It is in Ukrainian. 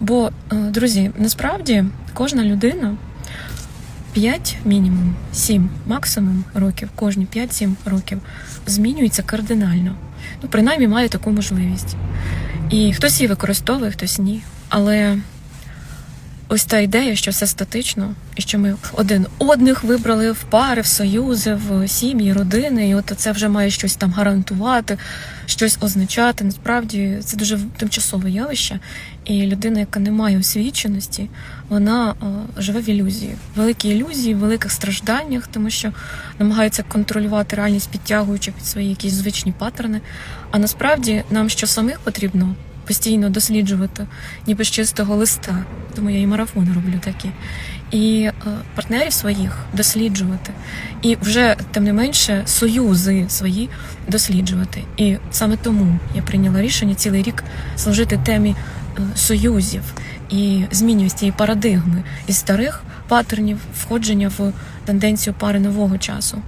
Бо, е, друзі, насправді кожна людина 5 мінімум, 7 максимум років, кожні 5-7 років змінюється кардинально. Ну, принаймні має таку можливість. І хтось її використовує, хтось ні. Але ось та ідея, що все статично, і що ми один одних вибрали в пари, в союзи, в сім'ї, родини, і от це вже має щось там гарантувати, щось означати. Насправді це дуже тимчасове явище. І людина, яка не має освіченості, вона е, живе в ілюзії, великій ілюзії, великих стражданнях, тому що намагається контролювати реальність, підтягуючи під свої якісь звичні паттерни. А насправді нам що самих потрібно постійно досліджувати, ніби з чистого листа. Тому я і марафони роблю такі. І е, партнерів своїх досліджувати, і вже тим не менше союзи свої досліджувати. І саме тому я прийняла рішення цілий рік служити темі е, союзів і змінювання цієї парадигми із старих паттернів входження в тенденцію пари нового часу.